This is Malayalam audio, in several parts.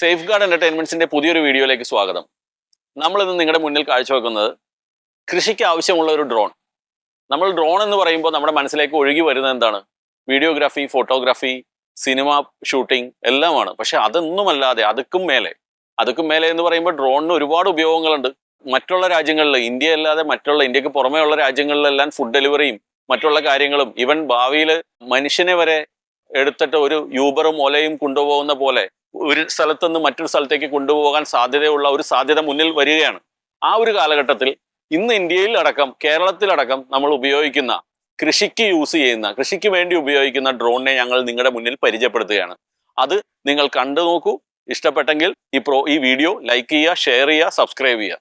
സേഫ് ഗാർഡ് എന്റർടൈൻമെന്റ്സിന്റെ പുതിയൊരു വീഡിയോയിലേക്ക് സ്വാഗതം. നമ്മളിന്ന് നിങ്ങളുടെ മുന്നിൽ കാഴ്ചവെക്കുന്നത് കൃഷിക്ക് ആവശ്യമുള്ള ഒരു ഡ്രോൺ നമ്മൾ ഡ്രോൺ എന്ന് പറയുമ്പോൾ നമ്മുടെ മനസ്സിലേക്ക് ഒഴുകി വരുന്നത് എന്താണ്? വീഡിയോഗ്രാഫി ഫോട്ടോഗ്രാഫി സിനിമ ഷൂട്ടിംഗ് എല്ലാമാണ്. പക്ഷെ അതൊന്നുമല്ലാതെ അതുക്കും മേലെ അതുക്കും മേലെ എന്ന് പറയുമ്പോൾ ഡ്രോണിന് ഒരുപാട് ഉപയോഗങ്ങളുണ്ട്. മറ്റുള്ള രാജ്യങ്ങളിൽ ഇന്ത്യ അല്ലാതെ മറ്റുള്ള ഇന്ത്യയ്ക്ക് പുറമേയുള്ള രാജ്യങ്ങളിലെല്ലാം ഫുഡ് ഡെലിവറിയും മറ്റുള്ള കാര്യങ്ങളും ഇവൻ ഭാവിയിൽ മനുഷ്യനെ വരെ എടുത്തിട്ട് ഒരു യൂബറും ഒലയും കൊണ്ടുപോകുന്ന പോലെ ഒരു സ്ഥലത്ത് നിന്ന് മറ്റൊരു സ്ഥലത്തേക്ക് കൊണ്ടുപോകാൻ സാധ്യതയുള്ള ഒരു സാധ്യത മുന്നിൽ വരികയാണ്. ആ ഒരു കാലഘട്ടത്തിൽ ഇന്ന് ഇന്ത്യയിൽ അടക്കം കേരളത്തിലടക്കം നമ്മൾ ഉപയോഗിക്കുന്ന കൃഷിക്ക് യൂസ് ചെയ്യുന്ന കൃഷിക്ക് വേണ്ടി ഉപയോഗിക്കുന്ന ഡ്രോണിനെ ഞങ്ങൾ നിങ്ങളുടെ മുന്നിൽ പരിചയപ്പെടുത്തുകയാണ്. അത് നിങ്ങൾ കണ്ടു നോക്കൂ. ഇഷ്ടപ്പെട്ടെങ്കിൽ ഈ പ്രോ ഈ വീഡിയോ ലൈക്ക് ചെയ്യുക ഷെയർ ചെയ്യുക സബ്സ്ക്രൈബ് ചെയ്യുക.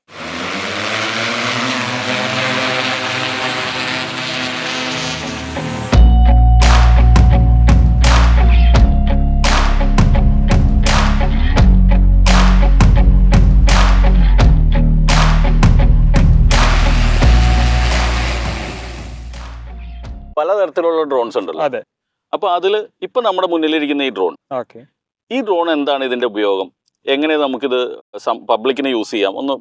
പലതരത്തിലുള്ള ഡ്രോൺസ് ഉണ്ടല്ലോ. അതെ. അപ്പൊ അതിൽ ഇപ്പൊ നമ്മുടെ മുന്നിലിരിക്കുന്ന ഈ ഡ്രോൺ ഓക്കെ. ഈ ഡ്രോൺ എന്താണ് ഇതിന്റെ ഉപയോഗം? എങ്ങനെ നമുക്കിത് പബ്ലിക്കിന് യൂസ് ചെയ്യാം? ഒന്ന്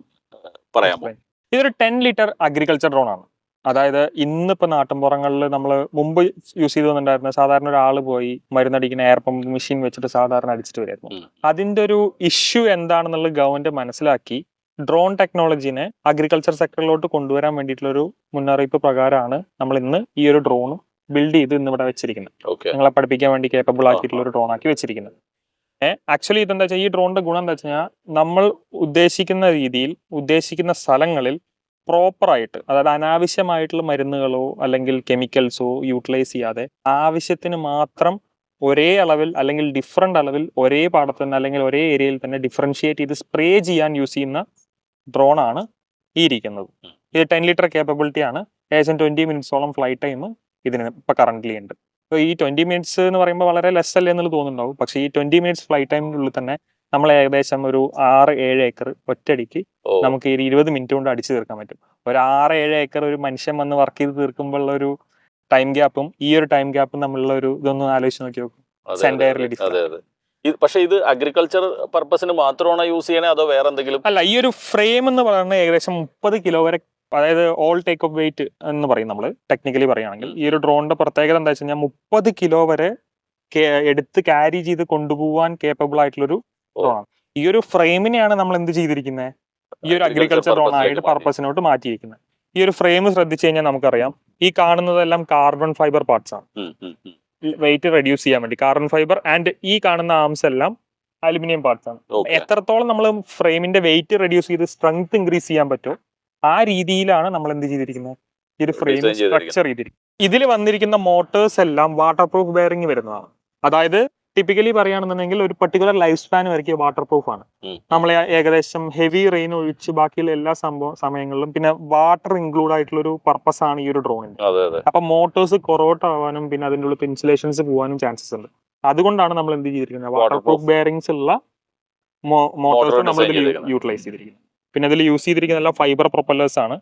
പറയാമോ? ഇതൊരു ടെൻ ലിറ്റർ അഗ്രികൾച്ചർ ഡ്രോൺ ആണ്. അതായത് ഇന്നിപ്പോ നാട്ടിൻപുറങ്ങളിൽ നമ്മൾ മുമ്പ് യൂസ് ചെയ്ത് വന്നിട്ടുണ്ടായിരുന്ന സാധാരണ ഒരാൾ പോയി മരുന്നടിക്കുന്ന എയർ പമ്പ് മെഷീൻ വെച്ചിട്ട് സാധാരണ അടിച്ചിട്ട് വരുമായിരുന്നു അതിന്റെ അതിന്റെ ഒരു ഇഷ്യൂ എന്താണെന്നുള്ളത് ഗവൺമെന്റ് മനസ്സിലാക്കി ഡ്രോൺ ടെക്നോളജീനെ അഗ്രികൾച്ചർ സെക്ടറിലോട്ട് കൊണ്ടുവരാൻ വേണ്ടിയിട്ടുള്ള ഒരു മുന്നറിയിപ്പ് പ്രകാരമാണ് നമ്മൾ ഇന്ന് ഈ ഒരു ഡ്രോണും ബിൽഡ് ചെയ്ത് ഇന്ന് ഇവിടെ വെച്ചിരിക്കുന്നത് നിങ്ങളെ പഠിപ്പിക്കാൻ വേണ്ടി കേപ്പബിൾ ആക്കിയിട്ടുള്ള ഒരു ഡ്രോൺ ആക്കി വെച്ചിരിക്കുന്നത് ആക്ച്വലി ഇതെന്താ വെച്ചാൽ ഈ ഡ്രോണിന്റെ ഗുണം എന്താ വെച്ച് നമ്മൾ ഉദ്ദേശിക്കുന്ന രീതിയിൽ ഉദ്ദേശിക്കുന്ന സ്ഥലങ്ങളിൽ പ്രോപ്പറായിട്ട് അതായത് അനാവശ്യമായിട്ടുള്ള മരുന്നുകളോ അല്ലെങ്കിൽ കെമിക്കൽസോ യൂട്ടിലൈസ് ചെയ്യാതെ ആവശ്യത്തിന് മാത്രം ഒരേ അളവിൽ അല്ലെങ്കിൽ ഡിഫറെന്റ് അളവിൽ ഒരേ പാടത്ത് തന്നെ അല്ലെങ്കിൽ ഒരേ ഏരിയയിൽ തന്നെ ഡിഫറൻഷിയേറ്റ് ചെയ്ത് സ്പ്രേ ചെയ്യാൻ യൂസ് ചെയ്യുന്ന ഡ്രോൺ ആണ് ഈ ഇരിക്കുന്നത് ഇത് ടെൻ ലിറ്റർ കേപ്പബിലിറ്റി ആണ്. ഏകദേശം ട്വന്റി മിനിറ്റ്സോളം ഫ്ലൈറ്റ് ടൈം ഇതിന് ഇപ്പൊ കറന്റ് ഉണ്ട്. അപ്പോൾ ഈ ട്വന്റി മിനിറ്റ്സ് എന്ന് പറയുമ്പോൾ വളരെ ലെസ് അല്ലേ എന്നുള്ളത് തോന്നുന്നുണ്ടാവും. പക്ഷേ ഈ ട്വന്റി മിനിറ്റ്സ് ഫ്ലൈറ്റ് ടൈമിനുള്ളിൽ തന്നെ നമ്മൾ ഏകദേശം ഒരു ആറ് ഏഴ് ഏക്കർ ഒറ്റടിക്ക് നമുക്ക് ഈ ഇരുപത് മിനിറ്റ് കൊണ്ട് അടിച്ചു തീർക്കാൻ പറ്റും. ഒരു ആറ് ഏഴ് ഏക്കർ ഒരു മനുഷ്യൻ വന്ന് വർക്ക് ചെയ്ത് തീർക്കുമ്പോഴുള്ള ഒരു ടൈം ഗ്യാപ്പും ഈ ഒരു ടൈം ഗ്യാപ്പും തമ്മിലുള്ള ഒരു ഇതൊന്ന് ആലോചിച്ച് നോക്കി നോക്കും. അതെ, ഇത് പക്ഷെ ഇത് അഗ്രികൾച്ചർ പർപ്പസിന് മാത്രമാണോ യൂസ് ചെയ്യണേ? അതോ വേറെ എന്തെങ്കിലും? അല്ല ഈ ഒരു ഫ്രെയിം എന്ന് പറയുന്നത് ഏകദേശം മുപ്പത് കിലോ വരെ അതായത് ഓൾ ടേക്ക് ഓഫ് വെയിറ്റ് എന്ന് പറയും നമ്മൾ ടെക്നിക്കലി പറയുകയാണെങ്കിൽ. ഈ ഒരു ഡ്രോണിന്റെ പ്രത്യേകത എന്താ വെച്ച് കഴിഞ്ഞാൽ മുപ്പത് കിലോ വരെ എടുത്ത് ക്യാരി ചെയ്ത് കൊണ്ടുപോകാൻ കേപ്പബിൾ ആയിട്ടുള്ളൊരു. ഡ്രോൺ ഈ ഒരു ഫ്രെയിമിനെയാണ് നമ്മൾ എന്ത് ചെയ്തിരിക്കുന്നത് ഈ ഒരു അഗ്രികൾച്ചർ ഡ്രോൺ ആയിട്ട് പർപ്പസിനോട്ട് മാറ്റിയിരിക്കുന്നത് ഈ ഒരു ഫ്രെയിം ശ്രദ്ധിച്ചു കഴിഞ്ഞാൽ നമുക്കറിയാം ഈ കാണുന്നതെല്ലാം കാർബൺ ഫൈബർ പാർട്സ് ആണ്. വെയിറ്റ് റെഡ്യൂസ് ചെയ്യാൻ വേണ്ടി. കാർബൺ ഫൈബർ ആൻഡ് ഈ കാണുന്ന ആംസ് എല്ലാം അലുമിനിയം പാർട്സ് ആണ്. എത്രത്തോളം നമ്മൾ ഫ്രെയിമിന്റെ വെയിറ്റ് റെഡ്യൂസ് ചെയ്ത് സ്ട്രെങ്ത് ഇൻക്രീസ് ചെയ്യാൻ പറ്റുമോ ആ രീതിയിലാണ് നമ്മൾ എന്ത് ചെയ്തിരിക്കുന്നത്? ഈ ഒരു ഫ്രെയിം സ്ട്രക്ചർ ചെയ്തിരിക്കുന്നത്. ഇതിൽ വന്നിരിക്കുന്ന മോട്ടേഴ്സ് എല്ലാം വാട്ടർ പ്രൂഫ് ബെയറിംഗ് വരുന്നതാണ്. അതായത് ടിപ്പിക്കലി പറയുകയാണെന്നുണ്ടെങ്കിൽ ഒരു പെർട്ടിക്കുലർ ലൈഫ് സ്പാൻ വരയ്ക്കിയ വാട്ടർ പ്രൂഫ് ആണ് നമ്മൾ ഏകദേശം ഹെവി റെയിൻ ഒഴിച്ച് ബാക്കിയുള്ള എല്ലാ സംഭവം സമയങ്ങളിലും പിന്നെ വാട്ടർ ഇൻക്ലൂഡ് ആയിട്ടുള്ള ഒരു പർപ്പസ് ആണ് ഈ ഒരു ഡ്രോണിന് അപ്പൊ മോട്ടോഴ്സ് കൊറോട്ട് ആവാനും പിന്നെ അതിന്റെ ഉള്ളിൽ ഇൻസുലേഷൻസ് പോകാനും ചാൻസസ് ഉണ്ട്. അതുകൊണ്ടാണ് നമ്മൾ എന്ത് ചെയ്തിരിക്കുന്നത്? വാട്ടർ. പ്രൂഫ് ബെയറിംഗ്സ് ഉള്ള മോട്ടോഴ്സ് നമ്മൾ ഇതിൽ യൂട്ടിലൈസ് ചെയ്തിരിക്കുന്നത്. പിന്നെ ഇതിൽ യൂസ് ചെയ്തിരിക്കുന്ന എല്ലാം ഫൈബർ പ്രൊപ്പല്ലേഴ്സ് ആണ്.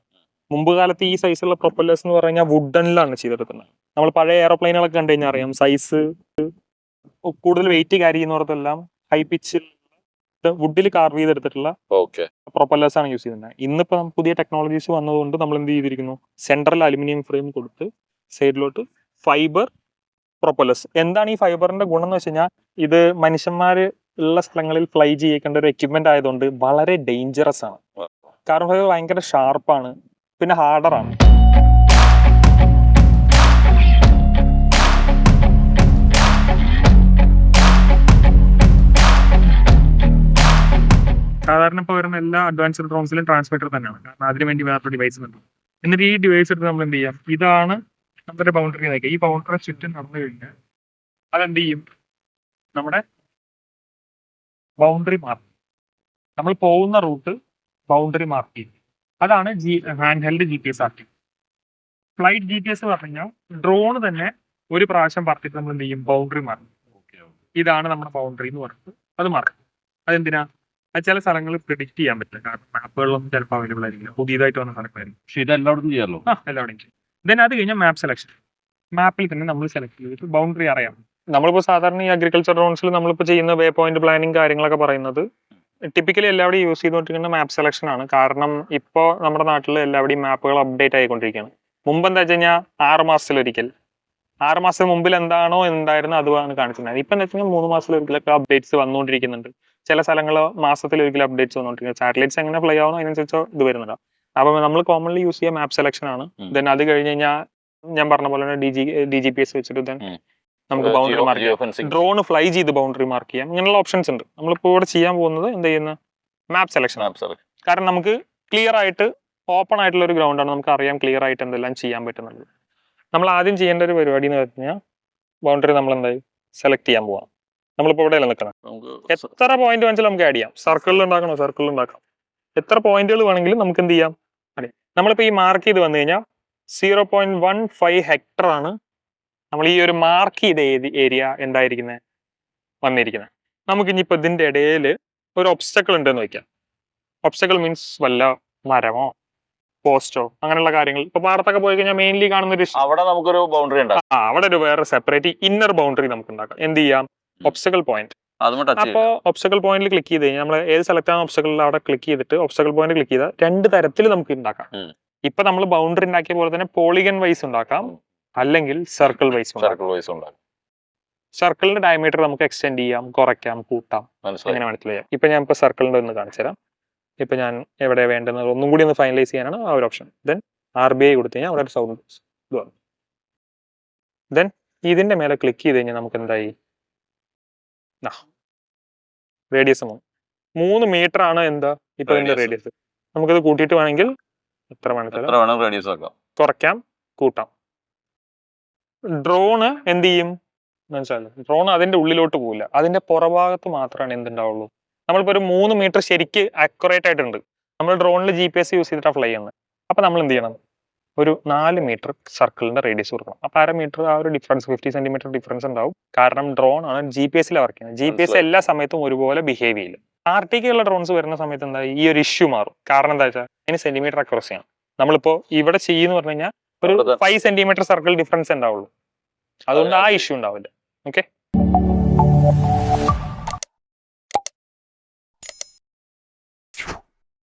മുമ്പ് കാലത്ത് ഈ സൈസുള്ള പ്രൊപ്പല്ലേഴ്സ് എന്ന് പറഞ്ഞാൽ വുഡനിലാണ് ചെയ്തെടുക്കുന്നത്. നമ്മൾ പഴയ എയറോപ്ലെയിനുകളൊക്കെ കണ്ടു കഴിഞ്ഞാൽ അറിയാം. സൈസ് കൂടുതൽ വെയിറ്റ് ക്യാരി ചെയ്യുന്നവർക്കെല്ലാം ഹൈ പിച്ചിൽ വുഡിൽ കാർവ് ചെയ്തെടുത്തിട്ടുള്ള ഓക്കെ പ്രൊപ്പല്ലേഴ്സ് ആണ് യൂസ് ചെയ്യുന്നത്. ഇന്നിപ്പോ പുതിയ ടെക്നോളജീസ് വന്നതുകൊണ്ട് നമ്മൾ എന്ത് ചെയ്തിരിക്കുന്നു? സെൻട്രൽ അലുമിനിയം ഫ്രെയിം കൊടുത്ത് സൈഡിലോട്ട് ഫൈബർ പ്രൊപ്പല്ലേഴ്സ് എന്താണ് ഈ ഫൈബറിന്റെ ഗുണം എന്ന് വെച്ച് കഴിഞ്ഞാൽ ഇത് മനുഷ്യന്മാര് ഉള്ള സ്ഥലങ്ങളിൽ ഫ്ലൈ ചെയ്യിക്കേണ്ട ഒരു എക്യുപ്മെന്റ് ആയതുകൊണ്ട് വളരെ ഡേഞ്ചറസ് ആണ്. കാരണം ഭയങ്കര ഷാർപ്പാണ് പിന്നെ ഹാർഡറാണ് സാധാരണ ഇപ്പോൾ വരുന്ന എല്ലാ അഡ്വാൻസ് ഡ്രോൺസിലും ട്രാൻസ്മിറ്റർ തന്നെയാണ്. കാരണം അതിന് വേണ്ടി വേറെ ഡിവൈസ് ഉണ്ട്. എന്നിട്ട് ഈ ഡിവൈസ് എടുത്ത് നമ്മൾ എന്ത് ചെയ്യാം? ഇതാണ് നമ്മുടെ ബൗണ്ടറി നയിക്കുക ഈ ബൗണ്ടറി ചുറ്റും നടന്നു കഴിഞ്ഞാൽ അതെന്ത് ചെയ്യും? നമ്മുടെ ബൗണ്ടറി മാർക്ക് നമ്മൾ പോകുന്ന റൂട്ട് ബൗണ്ടറി മാർക്ക് ചെയ്യും. അതാണ് G hand held G P S R T flight G P S പറഞ്ഞു കഴിഞ്ഞാൽ ഡ്രോൺ തന്നെ ഒരു പ്രാവശ്യം പറത്തിട്ട് നമ്മൾ എന്ത് ചെയ്യും. ബൗണ്ടറി മാർക്ക് ഇതാണ് നമ്മുടെ ബൗണ്ടറി എന്ന് പറഞ്ഞത് അത് മാർക്ക് അതെന്തിനാ? അത് ചില സ്ഥലങ്ങൾ പ്രിഡിക്ട് ചെയ്യാൻ പറ്റില്ല. കാരണം മാപ്പുകളിലൊന്നും ചിലപ്പോൾ അവൈലബിൾ ആയിരിക്കില്ല. പുതിയതായിട്ട് വന്ന സ്ഥലങ്ങളായിരിക്കും. പക്ഷെ ഇത് എല്ലായിടത്തും ചെയ്യാമല്ലോ ആ എല്ലാവിടെയും ചെയ്യും. ദെൻ അത് കഴിഞ്ഞാൽ മാപ്പ് സെലക്ഷൻ മാപ്പിൽ തന്നെ നമ്മൾ സെലക്ട് ചെയ്തിട്ട് ബൗണ്ടറി അറിയാം. നമ്മളിപ്പോൾ സാധാരണ ഈ അഗ്രികൾച്ചർ ഡ്രോൺസിൽ നമ്മളിപ്പോൾ ചെയ്യുന്ന വേ പോയിന്റ് പ്ലാനിങ് കാര്യങ്ങളൊക്കെ പറയുന്നത് ടിപ്പിക്കലി എല്ലാവരും യൂസ് ചെയ്തുകൊണ്ടിരിക്കുന്ന മാപ്പ് സെലക്ഷൻ ആണ്. കാരണം ഇപ്പോൾ നമ്മുടെ നാട്ടിൽ എല്ലാവരുടെയും മാപ്പുകൾ അപ്ഡേറ്റ് ആയിക്കൊണ്ടിരിക്കുകയാണ്. മുമ്പ് എന്താ വെച്ച് കഴിഞ്ഞാൽ ആറ് മാസത്തിലൊരിക്കൽ. ആറ് മാസം മുമ്പിൽ എന്താണോ എന്തായിരുന്നു അതുമാണ് കാണിക്കുന്നത്. ഇപ്പം എന്താ വെച്ചാൽ മൂന്ന് മാസത്തിലൊരിക്കലൊക്കെ അപ്ഡേറ്റ്സ് വന്നുകൊണ്ടിരിക്കുന്നുണ്ട് ചില സ്ഥലങ്ങൾ മാസത്തിൽ ഒരിക്കലും അപ്ഡേറ്റ്സ് വന്നോണ്ടിരിക്കും. സാറ്റലൈറ്റ്സ് എങ്ങനെ ഫ്ലൈ ആവണോ അതിനനുസരിച്ച് ഇത് വരുന്നില്ല അപ്പം നമ്മൾ കോമൺലി യൂസ് ചെയ്യുക മാപ്പ് സെലക്ഷൻ ആണ്. ദെൻ അത് കഴിഞ്ഞ് കഴിഞ്ഞാൽ ഞാൻ പറഞ്ഞ പോലെ തന്നെ D G D G P S വെച്ചിട്ട് ദെൻ നമുക്ക് ബൗണ്ടറി മാർക്ക് ചെയ്യാം. ഡ്രോൺ ഫ്ലൈ ചെയ്ത് ബൗണ്ടറി മാർക്ക് ചെയ്യാം. ഇങ്ങനെയുള്ള ഓപ്ഷൻസ് ഉണ്ട്. നമ്മളിപ്പോൾ ഇവിടെ ചെയ്യാൻ പോകുന്നത് എന്ത് ചെയ്യുന്ന മാപ്പ് സെലക്ഷൻ കാരണം നമുക്ക് ക്ലിയർ ആയിട്ട് ഓപ്പൺ ആയിട്ടുള്ള ഒരു ഗ്രൗണ്ടാണ് നമുക്ക് അറിയാം ക്ലിയർ ആയിട്ട് എന്തെല്ലാം ചെയ്യാൻ പറ്റുന്നുള്ളത്. നമ്മൾ ആദ്യം ചെയ്യേണ്ട ഒരു പരിപാടി എന്ന് പറഞ്ഞു കഴിഞ്ഞാൽ ബൗണ്ടറി നമ്മൾ എന്തായി സെലക്ട് ചെയ്യാൻ പോവാം. നമ്മളിപ്പോൾ ഇവിടെയല്ല നിൽക്കണം എത്ര പോയിന്റ് വേണമെങ്കിലും നമുക്ക് ആഡ് ചെയ്യാം. സർക്കിളിൽ ഉണ്ടാക്കണോ? സർക്കിളിൽ ഉണ്ടാക്കാം. എത്ര പോയിന്റുകൾ വേണമെങ്കിലും നമുക്ക് എന്ത് ചെയ്യാം? അതെ. നമ്മളിപ്പോൾ ഈ മാർക്ക് ചെയ്ത് വന്നു കഴിഞ്ഞാൽ zero point one five hectare ആണ് നമ്മൾ ഈ ഒരു മാർക്ക് ചെയ്ത ഏരിയ എന്തായിരിക്കുന്നത് വന്നിരിക്കുന്നത് നമുക്ക് ഇനിയിപ്പോൾ ഇതിന്റെ ഇടയിൽ ഒരു ഒബ്സ്റ്റക്കിൾ ഉണ്ടെന്ന് വെക്കാം. ഒബ്സ്റ്റക്കിൾ മീൻസ് വല്ല മരമോ പോസ്റ്റോ അങ്ങനെയുള്ള കാര്യങ്ങൾ. ഇപ്പൊ പാടത്തൊക്കെ പോയി കഴിഞ്ഞാൽ മെയിൻലി കാണുന്ന ഒരു അവിടെ നമുക്കൊരു ബൗണ്ടറി ഉണ്ടാവും ആ അവിടെ ഒരു വേറെ സെപ്പറേറ്റ് ഇന്നർ ബൗണ്ടറി നമുക്ക് ഉണ്ടാക്കാം. എന്ത് ചെയ്യാം? ഒബ്സ്റ്റക്കിൾ പോയിന്റ് അപ്പോൾ ഒബ്സ്റ്റക്കിൾ പോയിന്റിൽ ക്ലിക്ക് ചെയ്ത് കഴിഞ്ഞാൽ നമ്മൾ ഏത് സെലക്ട് ആണ് ഒബ്സ്റ്റക്കിളിൽ അവിടെ ക്ലിക്ക് ചെയ്തിട്ട് ഒബ്സ്റ്റക്കിൾ പോയിന്റ് ക്ലിക്ക് ചെയ്താൽ രണ്ട് തരത്തിൽ നമുക്ക് ഉണ്ടാക്കാം. ഇപ്പൊ നമ്മൾ ബൗണ്ടറി ഉണ്ടാക്കിയ പോലെ തന്നെ പോളിഗൺ വൈസ് ഉണ്ടാക്കാം. അല്ലെങ്കിൽ സർക്കിൾ വൈസ് സർക്കിൾ വൈസ് സർക്കിളിന്റെ ഡയമീറ്റർ നമുക്ക് എക്സ്റ്റെൻഡ് ചെയ്യാം കുറയ്ക്കാം കൂട്ടാം. എങ്ങനെ മനസ്സിലാക്കാം ഇപ്പൊ ഞാൻ ഇപ്പൊ സർക്കിളിന്റെ ഒന്ന് കാണിച്ചു തരാം. ഇപ്പൊ ഞാൻ എവിടെ വേണ്ടെന്ന് ഒന്നും കൂടി ഒന്ന് ഫൈനലൈസ് ചെയ്യാനാണ് ആ ഒരു option then R B I കൊടുത്തു കഴിഞ്ഞാൽ അവിടെ ഒരു സൗണ്ട് ഇത് വന്നു. ദെൻ ഇതിന്റെ മേലെ ക്ലിക്ക് ചെയ്ത് കഴിഞ്ഞാൽ നമുക്ക് എന്തായി? റേഡിയസ് മൂന്ന്. മീറ്റർ ആണ് എന്താ ഇപ്പൊ ഇതിന്റെ റേഡിയസ് നമുക്കത് കൂട്ടിയിട്ട് വേണമെങ്കിൽ എത്ര വേണമെങ്കിലും വേണം റേഡിയസ് കുറയ്ക്കാം കൂട്ടാം. ഡ്രോണ് എന്ത് ചെയ്യും? മനസ്സിലായി? ഡ്രോൺ അതിന്റെ ഉള്ളിലോട്ട് പോകില്ല അതിന്റെ പുറഭാഗത്ത് മാത്രമാണ് എന്തുണ്ടാവുള്ളൂ. നമ്മളിപ്പോ ഒരു മൂന്ന് മീറ്റർ ശരിക്ക് അക്യുറേറ്റ് ആയിട്ടുണ്ട്. നമ്മൾ ഡ്രോണിൽ ജി പി എസ് യൂസ് ചെയ്തിട്ടാണ് ഫ്ലൈ ചെയ്യുന്നത്. അപ്പൊ നമ്മൾ എന്ത് ചെയ്യണം? ഒരു നാല് മീറ്റർ സർക്കിളിന്റെ റേഡിയസ് കൊടുക്കണം. അപ്പൊ അര മീറ്റർ ആ ഒരു ഡിഫറൻസ് ഫിഫ്റ്റി സെന്റിമീറ്റർ ഡിഫറൻസ് ഉണ്ടാവും. കാരണം ഡ്രോൺ ആണ് ജി പി എസിൽ വർക്ക് ചെയ്യുന്നത്. ജി പി എസ് എല്ലാ സമയത്തും ഒരുപോലെ ബിഹേവ് ചെയ്യില്ല. ആർട്ടിക്കുള്ള ഡ്രോൺസ് വരുന്ന സമയത്ത് എന്താ ഈ ഒരു ഇഷ്യൂ മാറും. കാരണം എന്താ വെച്ചാൽ അതിന് സെന്റിമീറ്റർ അക്രോസ് ചെയ്യണം നമ്മളിപ്പോ ഇവിടെ ചെയ്യുന്ന പറഞ്ഞു കഴിഞ്ഞാൽ ഒരു ഫൈവ് സെന്റിമീറ്റർ സർക്കിൾ ഡിഫറൻസ് ഉണ്ടാവുള്ളൂ. അതുകൊണ്ട് ആ ഇഷ്യൂ ഉണ്ടാവില്ല. ഓക്കെ